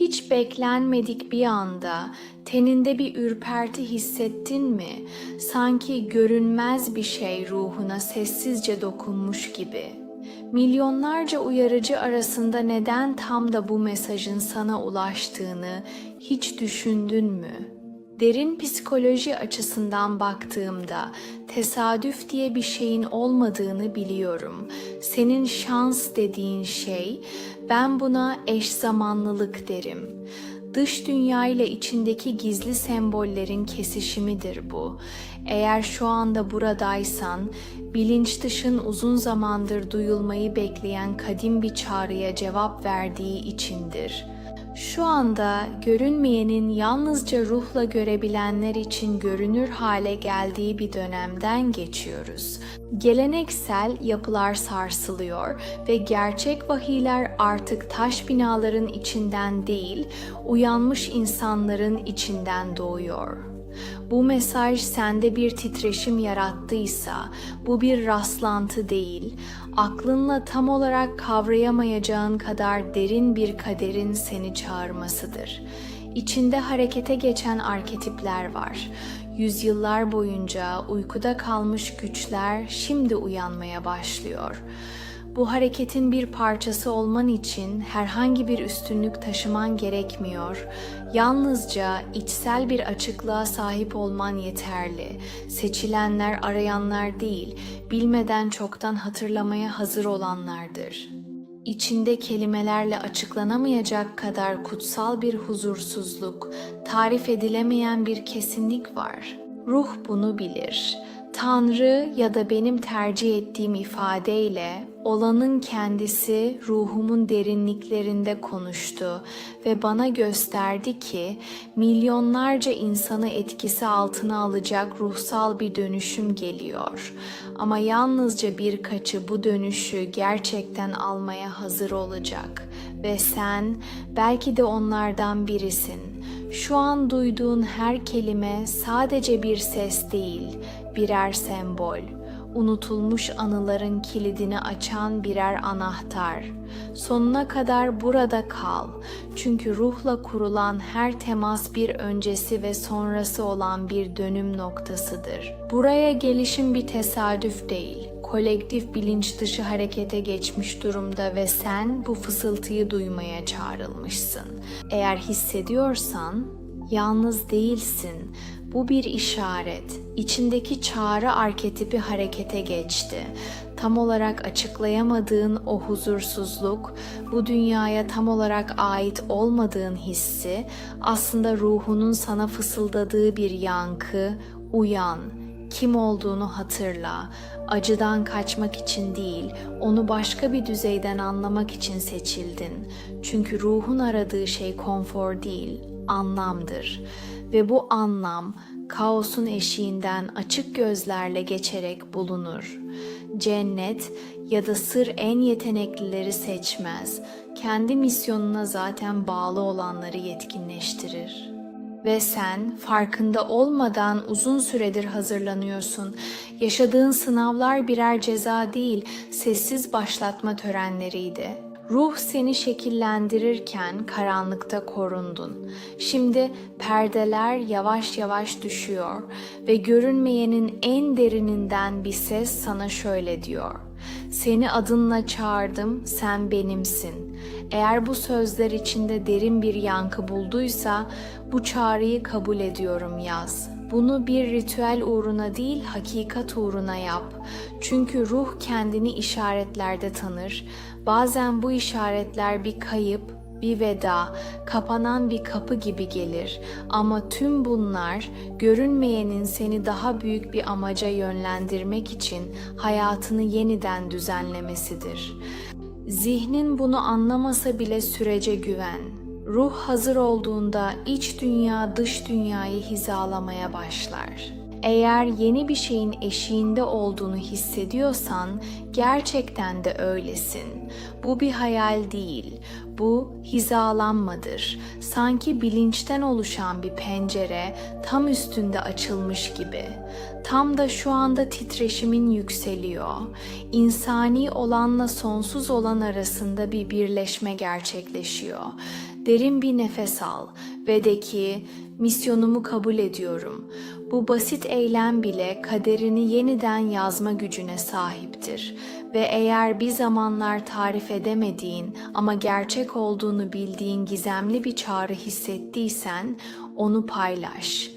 Hiç beklenmedik bir anda teninde bir ürperti hissettin mi? Sanki görünmez bir şey ruhuna sessizce dokunmuş gibi. Milyonlarca uyarıcı arasında neden tam da bu mesajın sana ulaştığını hiç düşündün mü? Derin psikoloji açısından baktığımda tesadüf diye bir şeyin olmadığını biliyorum. Senin şans dediğin şey, ben buna eş zamanlılık derim. Dış dünya ile içindeki gizli sembollerin kesişimidir bu. Eğer şu anda buradaysan, bilinç dışın uzun zamandır duyulmayı bekleyen kadim bir çağrıya cevap verdiği içindir.'' Şu anda görünmeyenin yalnızca ruhla görebilenler için görünür hale geldiği bir dönemden geçiyoruz. Geleneksel yapılar sarsılıyor ve gerçek vahiyler artık taş binaların içinden değil, uyanmış insanların içinden doğuyor. Bu mesaj sende bir titreşim yarattıysa, bu bir rastlantı değil, aklınla tam olarak kavrayamayacağın kadar derin bir kaderin seni çağırmasıdır. İçinde harekete geçen arketipler var. Yüzyıllar boyunca uykuda kalmış güçler şimdi uyanmaya başlıyor. Bu hareketin bir parçası olman için herhangi bir üstünlük taşıman gerekmiyor. Yalnızca içsel bir açıklığa sahip olman yeterli. Seçilenler arayanlar değil, bilmeden çoktan hatırlamaya hazır olanlardır. İçinde kelimelerle açıklanamayacak kadar kutsal bir huzursuzluk, tarif edilemeyen bir kesinlik var. Ruh bunu bilir. Tanrı ya da benim tercih ettiğim ifadeyle olanın kendisi ruhumun derinliklerinde konuştu ve bana gösterdi ki milyonlarca insanı etkisi altına alacak ruhsal bir dönüşüm geliyor. Ama yalnızca birkaçı bu dönüşü gerçekten almaya hazır olacak ve sen belki de onlardan birisin. Şu an duyduğun her kelime sadece bir ses değil, birer sembol. Unutulmuş anıların kilidini açan birer anahtar. Sonuna kadar burada kal. Çünkü ruhla kurulan her temas bir öncesi ve sonrası olan bir dönüm noktasıdır. Buraya gelişim bir tesadüf değil kolektif bilinç dışı harekete geçmiş durumda ve sen bu fısıltıyı duymaya çağrılmışsın. Eğer hissediyorsan yalnız değilsin. Bu bir işaret. İçindeki çağrı arketipi harekete geçti. Tam olarak açıklayamadığın o huzursuzluk, bu dünyaya tam olarak ait olmadığın hissi aslında ruhunun sana fısıldadığı bir yankı, uyan, kim olduğunu hatırla. Acıdan kaçmak için değil, onu başka bir düzeyden anlamak için seçildin. Çünkü ruhun aradığı şey konfor değil, anlamdır. Ve bu anlam kaosun eşiğinden açık gözlerle geçerek bulunur. Cennet ya da sır en yeteneklileri seçmez. Kendi misyonuna zaten bağlı olanları yetkinleştirir. Ve sen farkında olmadan uzun süredir hazırlanıyorsun. Yaşadığın sınavlar birer ceza değil, sessiz başlatma törenleriydi. Ruh seni şekillendirirken karanlıkta korundun. Şimdi perdeler yavaş yavaş düşüyor ve görünmeyenin en derininden bir ses sana şöyle diyor. Seni adınla çağırdım, sen benimsin. Eğer bu sözler içinde derin bir yankı bulduysa bu çağrıyı kabul ediyorum yaz. Bunu bir ritüel uğruna değil, hakikat uğruna yap. Çünkü ruh kendini işaretlerde tanır. Bazen bu işaretler bir kayıp, bir veda, kapanan bir kapı gibi gelir. Ama tüm bunlar görünmeyenin seni daha büyük bir amaca yönlendirmek için hayatını yeniden düzenlemesidir. Zihnin bunu anlamasa bile sürece güven. Ruh hazır olduğunda iç dünya dış dünyayı hizalamaya başlar. Eğer yeni bir şeyin eşiğinde olduğunu hissediyorsan gerçekten de öylesin. Bu bir hayal değil. Bu hizalanmadır. Sanki bilinçten oluşan bir pencere tam üstünde açılmış gibi. Tam da şu anda titreşimin yükseliyor. İnsani olanla sonsuz olan arasında bir birleşme gerçekleşiyor. Derin bir nefes al ve de ki misyonumu kabul ediyorum. Bu basit eylem bile kaderini yeniden yazma gücüne sahiptir ve eğer bir zamanlar tarif edemediğin ama gerçek olduğunu bildiğin gizemli bir çağrı hissettiysen onu paylaş.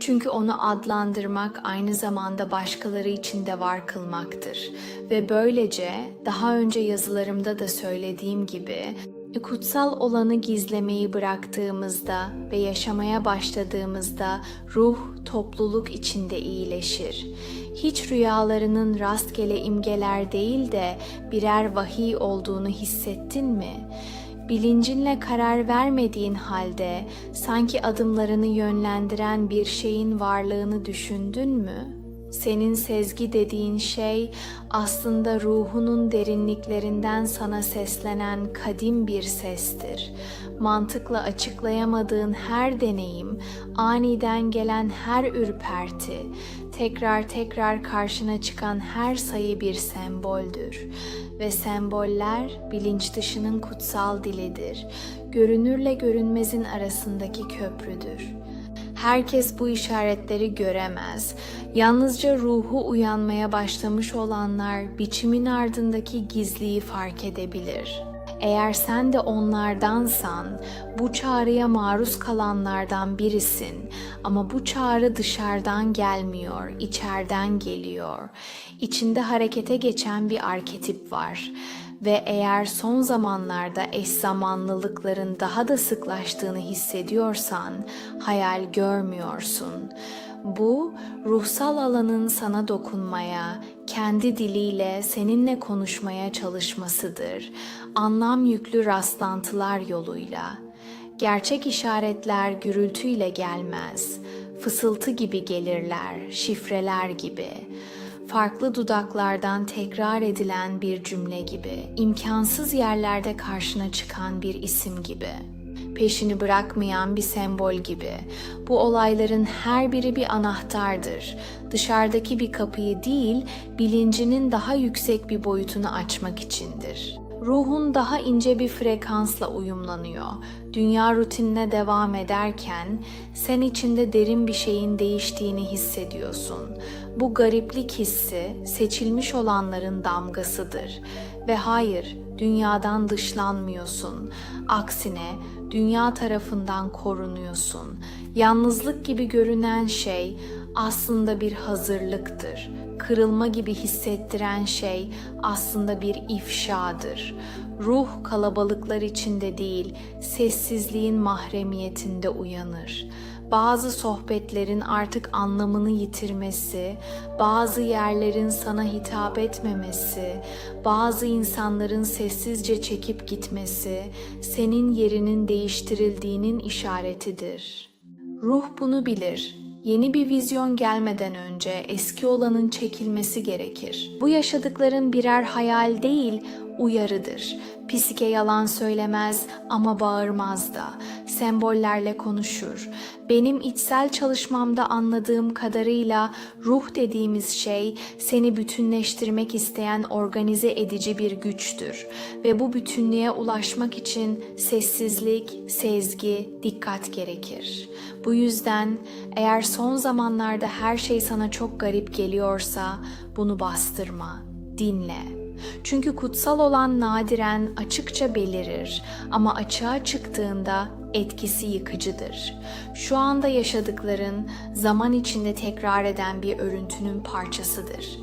Çünkü onu adlandırmak aynı zamanda başkaları için de var kılmaktır. Ve böylece daha önce yazılarımda da söylediğim gibi kutsal olanı gizlemeyi bıraktığımızda ve yaşamaya başladığımızda ruh topluluk içinde iyileşir. Hiç rüyalarının rastgele imgeler değil de birer vahiy olduğunu hissettin mi? bilincinle karar vermediğin halde sanki adımlarını yönlendiren bir şeyin varlığını düşündün mü? Senin sezgi dediğin şey aslında ruhunun derinliklerinden sana seslenen kadim bir sestir. Mantıkla açıklayamadığın her deneyim, aniden gelen her ürperti, tekrar tekrar karşına çıkan her sayı bir semboldür ve semboller bilinç dışının kutsal dilidir. Görünürle görünmezin arasındaki köprüdür. Herkes bu işaretleri göremez. Yalnızca ruhu uyanmaya başlamış olanlar biçimin ardındaki gizliyi fark edebilir. Eğer sen de onlardansan, bu çağrıya maruz kalanlardan birisin ama bu çağrı dışarıdan gelmiyor, içeriden geliyor. İçinde harekete geçen bir arketip var ve eğer son zamanlarda eş zamanlılıkların daha da sıklaştığını hissediyorsan hayal görmüyorsun. Bu ruhsal alanın sana dokunmaya, kendi diliyle seninle konuşmaya çalışmasıdır. Anlam yüklü rastlantılar yoluyla. Gerçek işaretler gürültüyle gelmez. Fısıltı gibi gelirler, şifreler gibi farklı dudaklardan tekrar edilen bir cümle gibi, imkansız yerlerde karşına çıkan bir isim gibi, peşini bırakmayan bir sembol gibi. Bu olayların her biri bir anahtardır. Dışarıdaki bir kapıyı değil, bilincinin daha yüksek bir boyutunu açmak içindir ruhun daha ince bir frekansla uyumlanıyor. Dünya rutinine devam ederken sen içinde derin bir şeyin değiştiğini hissediyorsun. Bu gariplik hissi seçilmiş olanların damgasıdır ve hayır, dünyadan dışlanmıyorsun. Aksine dünya tarafından korunuyorsun. Yalnızlık gibi görünen şey aslında bir hazırlıktır. Kırılma gibi hissettiren şey aslında bir ifşadır. Ruh kalabalıklar içinde değil, sessizliğin mahremiyetinde uyanır bazı sohbetlerin artık anlamını yitirmesi, bazı yerlerin sana hitap etmemesi, bazı insanların sessizce çekip gitmesi senin yerinin değiştirildiğinin işaretidir. Ruh bunu bilir. Yeni bir vizyon gelmeden önce eski olanın çekilmesi gerekir. Bu yaşadıkların birer hayal değil, uyarıdır. Psike yalan söylemez ama bağırmaz da. Sembollerle konuşur. Benim içsel çalışmamda anladığım kadarıyla ruh dediğimiz şey seni bütünleştirmek isteyen organize edici bir güçtür ve bu bütünlüğe ulaşmak için sessizlik, sezgi, dikkat gerekir. Bu yüzden eğer son zamanlarda her şey sana çok garip geliyorsa bunu bastırma, dinle çünkü kutsal olan nadiren açıkça belirir ama açığa çıktığında etkisi yıkıcıdır. Şu anda yaşadıkların zaman içinde tekrar eden bir örüntünün parçasıdır.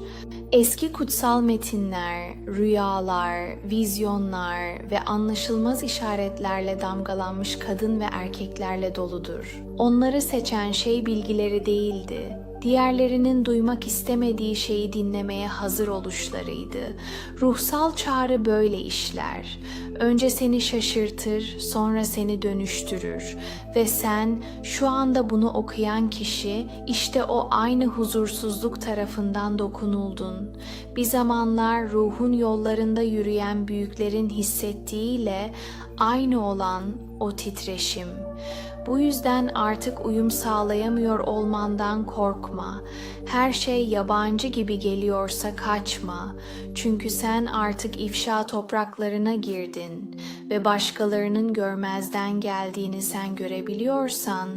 Eski kutsal metinler, rüyalar, vizyonlar ve anlaşılmaz işaretlerle damgalanmış kadın ve erkeklerle doludur. Onları seçen şey bilgileri değildi, diğerlerinin duymak istemediği şeyi dinlemeye hazır oluşlarıydı. Ruhsal çağrı böyle işler. Önce seni şaşırtır, sonra seni dönüştürür ve sen şu anda bunu okuyan kişi işte o aynı huzursuzluk tarafından dokunuldun. Bir zamanlar ruhun yollarında yürüyen büyüklerin hissettiğiyle aynı olan o titreşim. Bu yüzden artık uyum sağlayamıyor olmandan korkma. Her şey yabancı gibi geliyorsa kaçma. Çünkü sen artık ifşa topraklarına girdin ve başkalarının görmezden geldiğini sen görebiliyorsan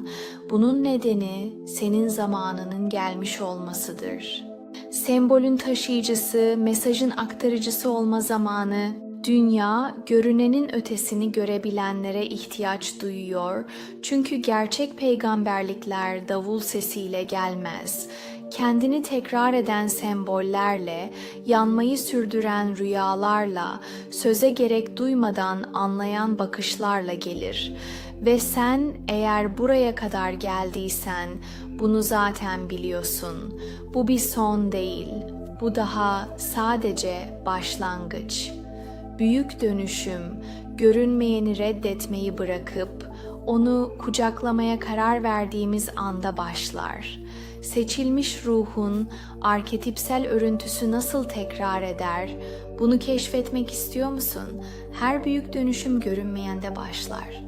bunun nedeni senin zamanının gelmiş olmasıdır. Sembolün taşıyıcısı, mesajın aktarıcısı olma zamanı Dünya, görünenin ötesini görebilenlere ihtiyaç duyuyor. Çünkü gerçek peygamberlikler davul sesiyle gelmez. Kendini tekrar eden sembollerle, yanmayı sürdüren rüyalarla, söze gerek duymadan anlayan bakışlarla gelir. Ve sen eğer buraya kadar geldiysen bunu zaten biliyorsun. Bu bir son değil. Bu daha sadece başlangıç.'' Büyük dönüşüm, görünmeyeni reddetmeyi bırakıp onu kucaklamaya karar verdiğimiz anda başlar. Seçilmiş ruhun arketipsel örüntüsü nasıl tekrar eder? Bunu keşfetmek istiyor musun? Her büyük dönüşüm görünmeyende başlar.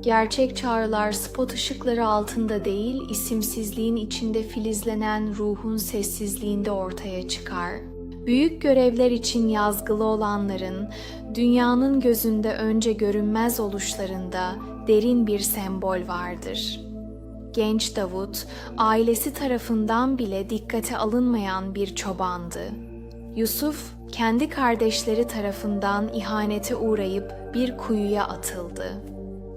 Gerçek çağrılar spot ışıkları altında değil, isimsizliğin içinde filizlenen ruhun sessizliğinde ortaya çıkar.'' Büyük görevler için yazgılı olanların dünyanın gözünde önce görünmez oluşlarında derin bir sembol vardır. Genç Davut, ailesi tarafından bile dikkate alınmayan bir çobandı. Yusuf, kendi kardeşleri tarafından ihanete uğrayıp bir kuyuya atıldı.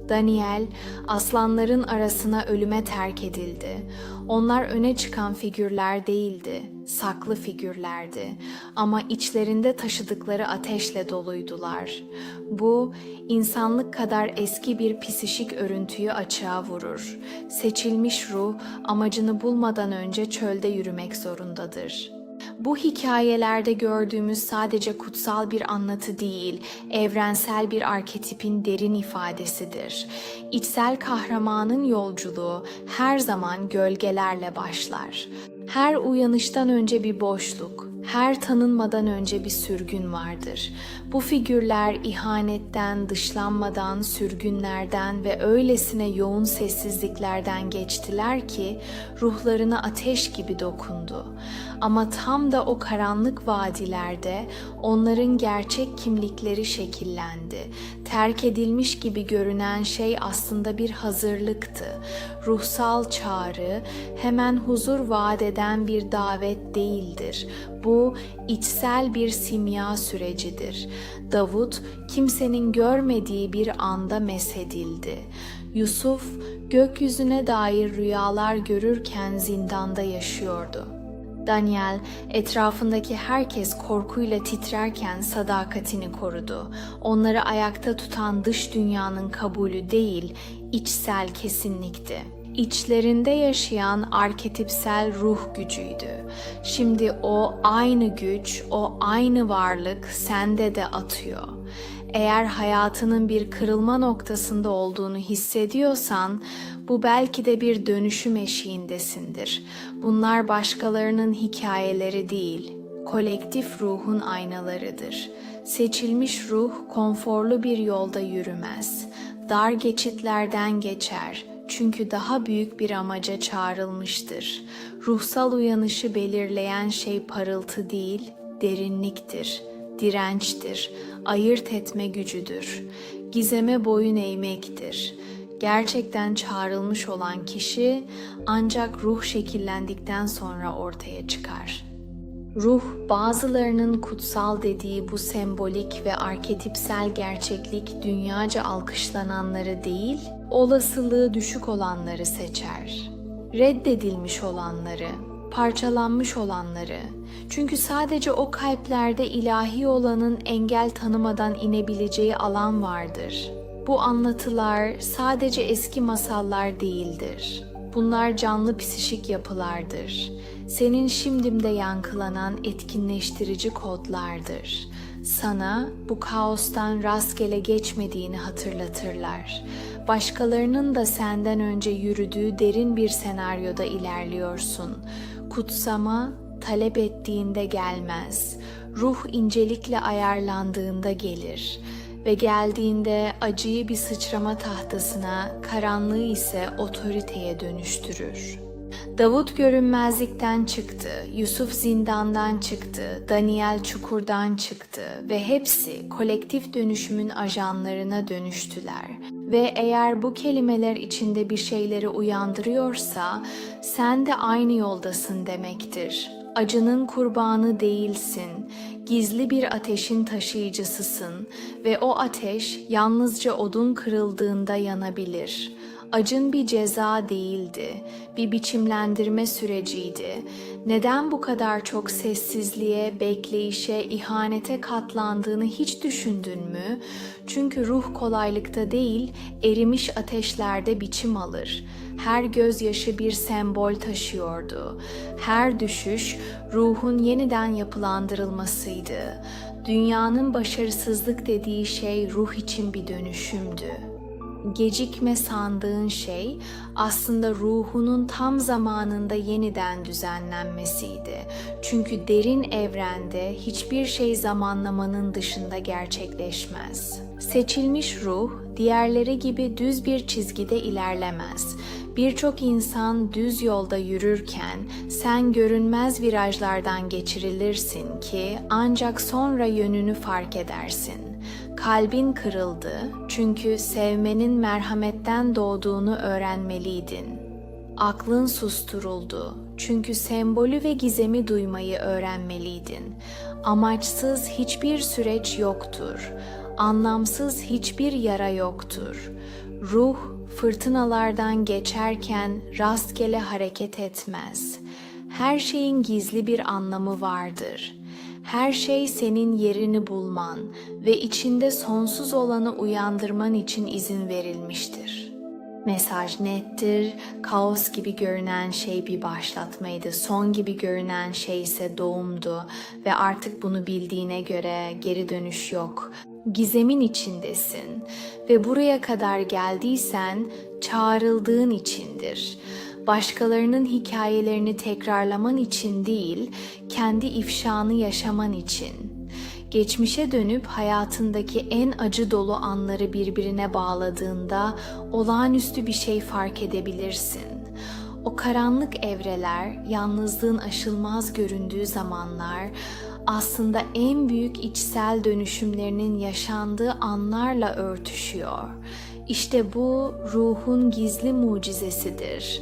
Daniel, aslanların arasına ölüme terk edildi. Onlar öne çıkan figürler değildi, saklı figürlerdi ama içlerinde taşıdıkları ateşle doluydular. Bu, insanlık kadar eski bir psişik örüntüyü açığa vurur. Seçilmiş ruh, amacını bulmadan önce çölde yürümek zorundadır.'' Bu hikayelerde gördüğümüz sadece kutsal bir anlatı değil, evrensel bir arketipin derin ifadesidir. İçsel kahramanın yolculuğu her zaman gölgelerle başlar. Her uyanıştan önce bir boşluk, her tanınmadan önce bir sürgün vardır. Bu figürler ihanetten, dışlanmadan, sürgünlerden ve öylesine yoğun sessizliklerden geçtiler ki ruhlarına ateş gibi dokundu. Ama tam da o karanlık vadilerde onların gerçek kimlikleri şekillendi. Terk edilmiş gibi görünen şey aslında bir hazırlıktı. Ruhsal çağrı hemen huzur vaat eden bir davet değildir. Bu içsel bir simya sürecidir. Davut kimsenin görmediği bir anda mesedildi. Yusuf gökyüzüne dair rüyalar görürken zindanda yaşıyordu. Daniel etrafındaki herkes korkuyla titrerken sadakatini korudu. Onları ayakta tutan dış dünyanın kabulü değil, içsel kesinlikti içlerinde yaşayan arketipsel ruh gücüydü. Şimdi o aynı güç, o aynı varlık sende de atıyor. Eğer hayatının bir kırılma noktasında olduğunu hissediyorsan, bu belki de bir dönüşüm eşiğindesindir. Bunlar başkalarının hikayeleri değil, kolektif ruhun aynalarıdır. Seçilmiş ruh konforlu bir yolda yürümez. Dar geçitlerden geçer çünkü daha büyük bir amaca çağrılmıştır. Ruhsal uyanışı belirleyen şey parıltı değil, derinliktir, dirençtir, ayırt etme gücüdür, gizeme boyun eğmektir. Gerçekten çağrılmış olan kişi ancak ruh şekillendikten sonra ortaya çıkar.'' Ruh, bazılarının kutsal dediği bu sembolik ve arketipsel gerçeklik dünyaca alkışlananları değil, olasılığı düşük olanları seçer. Reddedilmiş olanları, parçalanmış olanları. Çünkü sadece o kalplerde ilahi olanın engel tanımadan inebileceği alan vardır. Bu anlatılar sadece eski masallar değildir. Bunlar canlı psişik yapılardır senin şimdimde yankılanan etkinleştirici kodlardır. Sana bu kaostan rastgele geçmediğini hatırlatırlar. Başkalarının da senden önce yürüdüğü derin bir senaryoda ilerliyorsun. Kutsama talep ettiğinde gelmez. Ruh incelikle ayarlandığında gelir ve geldiğinde acıyı bir sıçrama tahtasına, karanlığı ise otoriteye dönüştürür. Davut görünmezlikten çıktı, Yusuf zindandan çıktı, Daniel çukurdan çıktı ve hepsi kolektif dönüşümün ajanlarına dönüştüler. Ve eğer bu kelimeler içinde bir şeyleri uyandırıyorsa sen de aynı yoldasın demektir. Acının kurbanı değilsin, gizli bir ateşin taşıyıcısısın ve o ateş yalnızca odun kırıldığında yanabilir.'' Acın bir ceza değildi, bir biçimlendirme süreciydi. Neden bu kadar çok sessizliğe, bekleyişe, ihanete katlandığını hiç düşündün mü? Çünkü ruh kolaylıkta değil, erimiş ateşlerde biçim alır. Her gözyaşı bir sembol taşıyordu. Her düşüş ruhun yeniden yapılandırılmasıydı. Dünyanın başarısızlık dediği şey ruh için bir dönüşümdü gecikme sandığın şey aslında ruhunun tam zamanında yeniden düzenlenmesiydi. Çünkü derin evrende hiçbir şey zamanlamanın dışında gerçekleşmez. Seçilmiş ruh diğerleri gibi düz bir çizgide ilerlemez. Birçok insan düz yolda yürürken sen görünmez virajlardan geçirilirsin ki ancak sonra yönünü fark edersin. Kalbin kırıldı çünkü sevmenin merhametten doğduğunu öğrenmeliydin. Aklın susturuldu çünkü sembolü ve gizemi duymayı öğrenmeliydin. Amaçsız hiçbir süreç yoktur. Anlamsız hiçbir yara yoktur. Ruh fırtınalardan geçerken rastgele hareket etmez. Her şeyin gizli bir anlamı vardır.'' Her şey senin yerini bulman ve içinde sonsuz olanı uyandırman için izin verilmiştir. Mesaj nettir, kaos gibi görünen şey bir başlatmaydı, son gibi görünen şey ise doğumdu ve artık bunu bildiğine göre geri dönüş yok. Gizemin içindesin ve buraya kadar geldiysen çağrıldığın içindir başkalarının hikayelerini tekrarlaman için değil, kendi ifşanı yaşaman için. Geçmişe dönüp hayatındaki en acı dolu anları birbirine bağladığında olağanüstü bir şey fark edebilirsin. O karanlık evreler, yalnızlığın aşılmaz göründüğü zamanlar aslında en büyük içsel dönüşümlerinin yaşandığı anlarla örtüşüyor. İşte bu ruhun gizli mucizesidir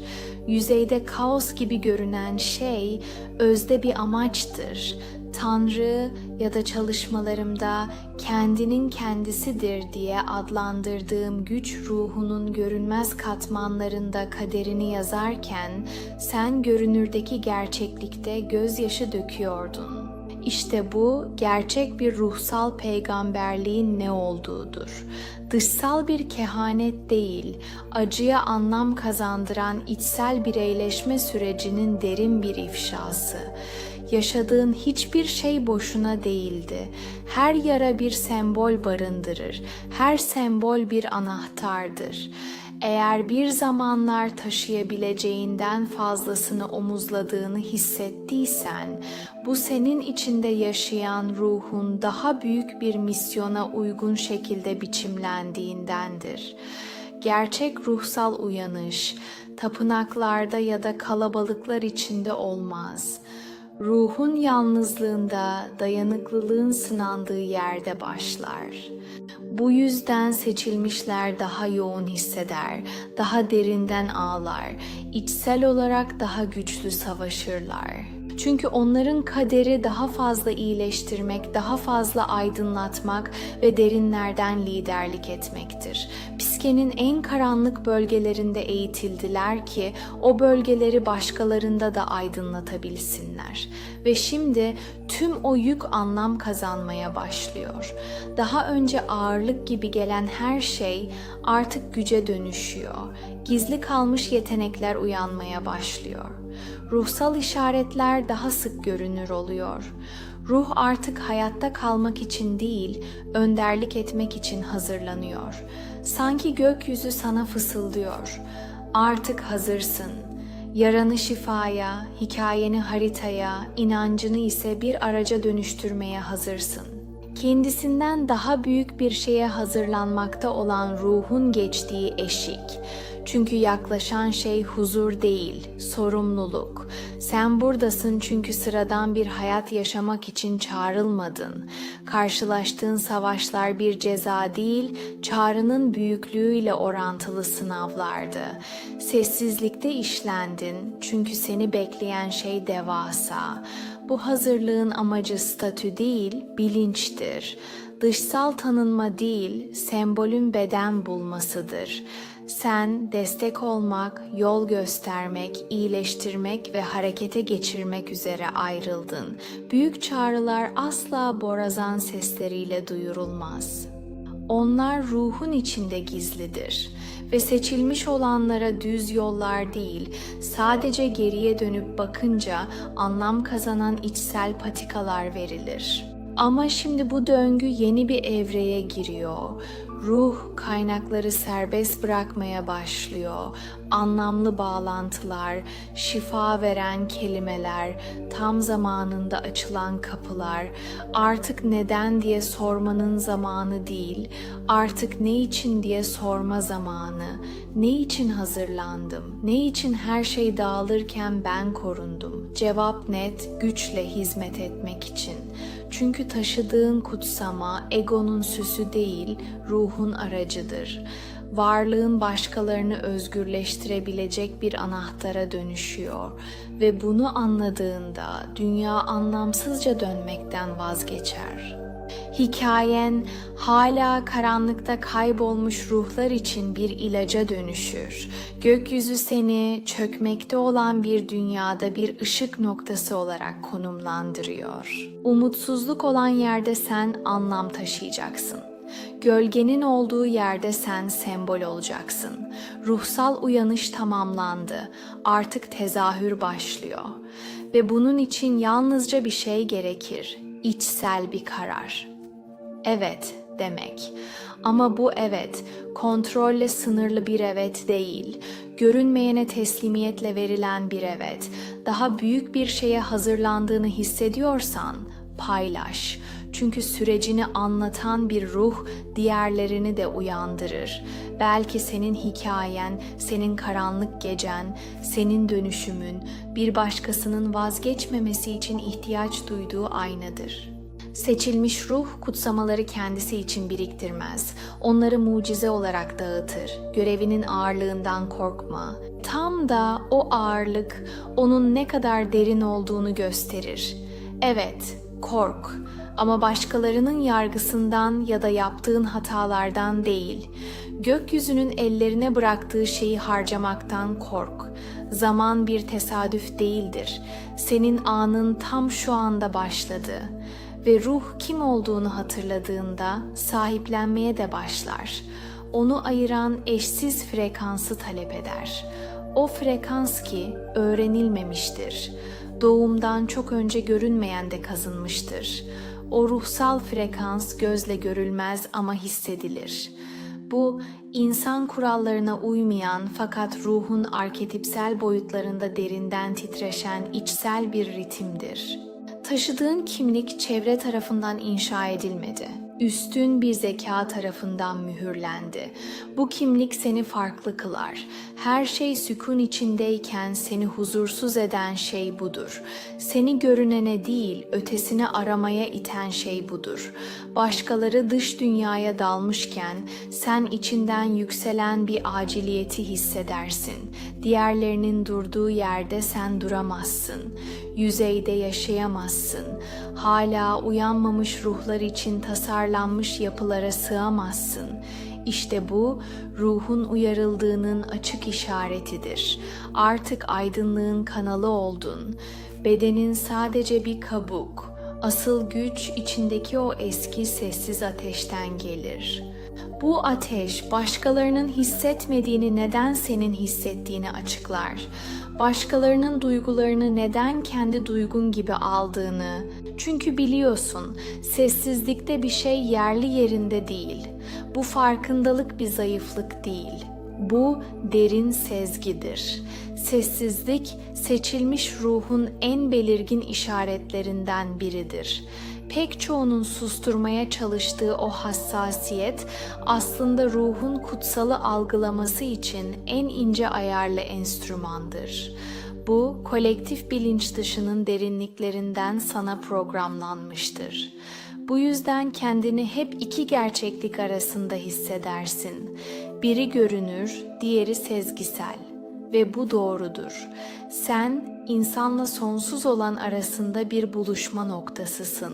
yüzeyde kaos gibi görünen şey özde bir amaçtır. Tanrı ya da çalışmalarımda kendinin kendisidir diye adlandırdığım güç ruhunun görünmez katmanlarında kaderini yazarken sen görünürdeki gerçeklikte gözyaşı döküyordun. İşte bu gerçek bir ruhsal peygamberliğin ne olduğudur dışsal bir kehanet değil, acıya anlam kazandıran içsel bireyleşme sürecinin derin bir ifşası. Yaşadığın hiçbir şey boşuna değildi. Her yara bir sembol barındırır. Her sembol bir anahtardır. Eğer bir zamanlar taşıyabileceğinden fazlasını omuzladığını hissettiysen, bu senin içinde yaşayan ruhun daha büyük bir misyona uygun şekilde biçimlendiğindendir. Gerçek ruhsal uyanış, tapınaklarda ya da kalabalıklar içinde olmaz. Ruhun yalnızlığında dayanıklılığın sınandığı yerde başlar. Bu yüzden seçilmişler daha yoğun hisseder, daha derinden ağlar, içsel olarak daha güçlü savaşırlar.'' Çünkü onların kaderi daha fazla iyileştirmek, daha fazla aydınlatmak ve derinlerden liderlik etmektir. Psikenin en karanlık bölgelerinde eğitildiler ki o bölgeleri başkalarında da aydınlatabilsinler. Ve şimdi tüm o yük anlam kazanmaya başlıyor. Daha önce ağırlık gibi gelen her şey artık güce dönüşüyor. Gizli kalmış yetenekler uyanmaya başlıyor ruhsal işaretler daha sık görünür oluyor. Ruh artık hayatta kalmak için değil, önderlik etmek için hazırlanıyor. Sanki gökyüzü sana fısıldıyor. Artık hazırsın. Yaranı şifaya, hikayeni haritaya, inancını ise bir araca dönüştürmeye hazırsın. kendisinden daha büyük bir şeye hazırlanmakta olan ruhun geçtiği eşik. Çünkü yaklaşan şey huzur değil, sorumluluk. Sen buradasın çünkü sıradan bir hayat yaşamak için çağrılmadın. Karşılaştığın savaşlar bir ceza değil, çağrının büyüklüğüyle orantılı sınavlardı. Sessizlikte işlendin çünkü seni bekleyen şey devasa. Bu hazırlığın amacı statü değil, bilinçtir. Dışsal tanınma değil, sembolün beden bulmasıdır. Sen destek olmak, yol göstermek, iyileştirmek ve harekete geçirmek üzere ayrıldın. Büyük çağrılar asla borazan sesleriyle duyurulmaz. Onlar ruhun içinde gizlidir ve seçilmiş olanlara düz yollar değil, sadece geriye dönüp bakınca anlam kazanan içsel patikalar verilir. Ama şimdi bu döngü yeni bir evreye giriyor. Ruh kaynakları serbest bırakmaya başlıyor. Anlamlı bağlantılar, şifa veren kelimeler, tam zamanında açılan kapılar. Artık neden diye sormanın zamanı değil, artık ne için diye sorma zamanı. Ne için hazırlandım? Ne için her şey dağılırken ben korundum? Cevap net, güçle hizmet etmek için. Çünkü taşıdığın kutsama egonun süsü değil, ruhun aracıdır. Varlığın başkalarını özgürleştirebilecek bir anahtara dönüşüyor ve bunu anladığında dünya anlamsızca dönmekten vazgeçer. Hikayen hala karanlıkta kaybolmuş ruhlar için bir ilaca dönüşür. Gökyüzü seni çökmekte olan bir dünyada bir ışık noktası olarak konumlandırıyor. Umutsuzluk olan yerde sen anlam taşıyacaksın. Gölgenin olduğu yerde sen sembol olacaksın. Ruhsal uyanış tamamlandı. Artık tezahür başlıyor. Ve bunun için yalnızca bir şey gerekir. İçsel bir karar evet demek. Ama bu evet kontrolle sınırlı bir evet değil. Görünmeyene teslimiyetle verilen bir evet. Daha büyük bir şeye hazırlandığını hissediyorsan paylaş. Çünkü sürecini anlatan bir ruh diğerlerini de uyandırır. Belki senin hikayen, senin karanlık gecen, senin dönüşümün bir başkasının vazgeçmemesi için ihtiyaç duyduğu aynadır.'' Seçilmiş ruh kutsamaları kendisi için biriktirmez. Onları mucize olarak dağıtır. Görevinin ağırlığından korkma. Tam da o ağırlık onun ne kadar derin olduğunu gösterir. Evet, kork ama başkalarının yargısından ya da yaptığın hatalardan değil. Gökyüzünün ellerine bıraktığı şeyi harcamaktan kork. Zaman bir tesadüf değildir. Senin anın tam şu anda başladı ve ruh kim olduğunu hatırladığında sahiplenmeye de başlar. Onu ayıran eşsiz frekansı talep eder. O frekans ki öğrenilmemiştir. Doğumdan çok önce görünmeyen de kazınmıştır. O ruhsal frekans gözle görülmez ama hissedilir. Bu insan kurallarına uymayan fakat ruhun arketipsel boyutlarında derinden titreşen içsel bir ritimdir.'' Taşıdığın kimlik çevre tarafından inşa edilmedi. Üstün bir zeka tarafından mühürlendi. Bu kimlik seni farklı kılar. Her şey sükun içindeyken seni huzursuz eden şey budur. Seni görünene değil, ötesine aramaya iten şey budur. Başkaları dış dünyaya dalmışken sen içinden yükselen bir aciliyeti hissedersin. Diğerlerinin durduğu yerde sen duramazsın. Yüzeyde yaşayamazsın. Hala uyanmamış ruhlar için tasarlanmış yapılara sığamazsın. İşte bu ruhun uyarıldığının açık işaretidir. Artık aydınlığın kanalı oldun. Bedenin sadece bir kabuk. Asıl güç içindeki o eski sessiz ateşten gelir. Bu ateş başkalarının hissetmediğini neden senin hissettiğini açıklar. Başkalarının duygularını neden kendi duygun gibi aldığını. Çünkü biliyorsun sessizlikte bir şey yerli yerinde değil. Bu farkındalık bir zayıflık değil. Bu derin sezgidir. Sessizlik seçilmiş ruhun en belirgin işaretlerinden biridir. Pek çoğunun susturmaya çalıştığı o hassasiyet aslında ruhun kutsalı algılaması için en ince ayarlı enstrümandır. Bu kolektif bilinç dışının derinliklerinden sana programlanmıştır. Bu yüzden kendini hep iki gerçeklik arasında hissedersin. Biri görünür, diğeri sezgisel ve bu doğrudur. Sen insanla sonsuz olan arasında bir buluşma noktasısın.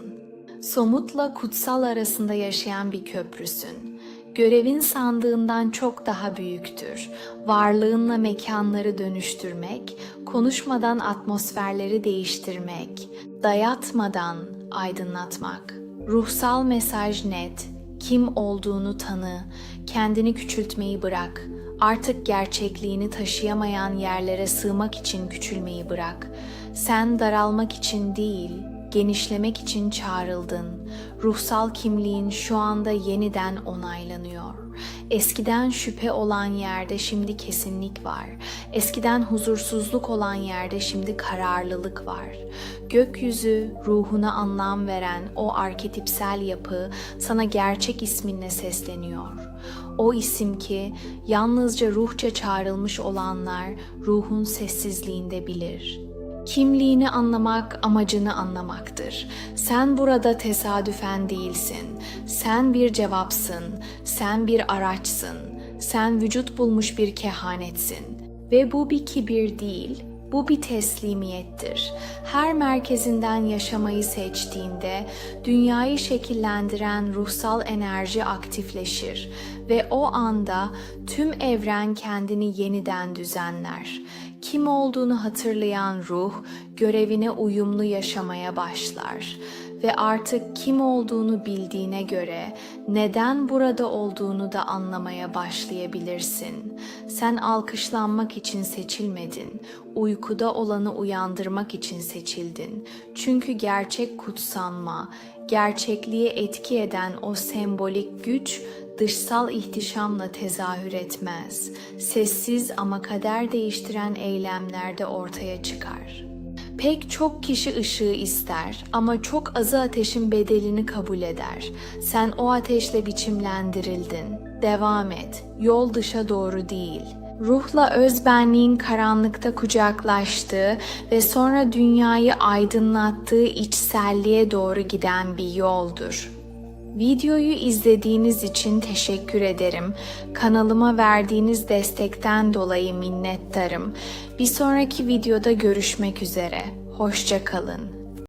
Somutla kutsal arasında yaşayan bir köprüsün. Görevin sandığından çok daha büyüktür. Varlığınla mekanları dönüştürmek, konuşmadan atmosferleri değiştirmek, dayatmadan aydınlatmak. Ruhsal mesaj net, kim olduğunu tanı, kendini küçültmeyi bırak. Artık gerçekliğini taşıyamayan yerlere sığmak için küçülmeyi bırak. Sen daralmak için değil, genişlemek için çağrıldın. Ruhsal kimliğin şu anda yeniden onaylanıyor. Eskiden şüphe olan yerde şimdi kesinlik var. Eskiden huzursuzluk olan yerde şimdi kararlılık var. Gökyüzü ruhuna anlam veren o arketipsel yapı sana gerçek isminle sesleniyor. O isim ki yalnızca ruhça çağrılmış olanlar ruhun sessizliğinde bilir. Kimliğini anlamak amacını anlamaktır. Sen burada tesadüfen değilsin. Sen bir cevapsın. Sen bir araçsın. Sen vücut bulmuş bir kehanetsin. Ve bu bir kibir değil, bu bir teslimiyettir. Her merkezinden yaşamayı seçtiğinde dünyayı şekillendiren ruhsal enerji aktifleşir ve o anda tüm evren kendini yeniden düzenler. Kim olduğunu hatırlayan ruh görevine uyumlu yaşamaya başlar ve artık kim olduğunu bildiğine göre neden burada olduğunu da anlamaya başlayabilirsin. Sen alkışlanmak için seçilmedin, uykuda olanı uyandırmak için seçildin. Çünkü gerçek kutsanma, gerçekliğe etki eden o sembolik güç dışsal ihtişamla tezahür etmez. Sessiz ama kader değiştiren eylemlerde ortaya çıkar. Pek çok kişi ışığı ister ama çok azı ateşin bedelini kabul eder. Sen o ateşle biçimlendirildin. Devam et. Yol dışa doğru değil. Ruhla özbenliğin karanlıkta kucaklaştığı ve sonra dünyayı aydınlattığı içselliğe doğru giden bir yoldur. Videoyu izlediğiniz için teşekkür ederim. Kanalıma verdiğiniz destekten dolayı minnettarım. Bir sonraki videoda görüşmek üzere. Hoşça kalın.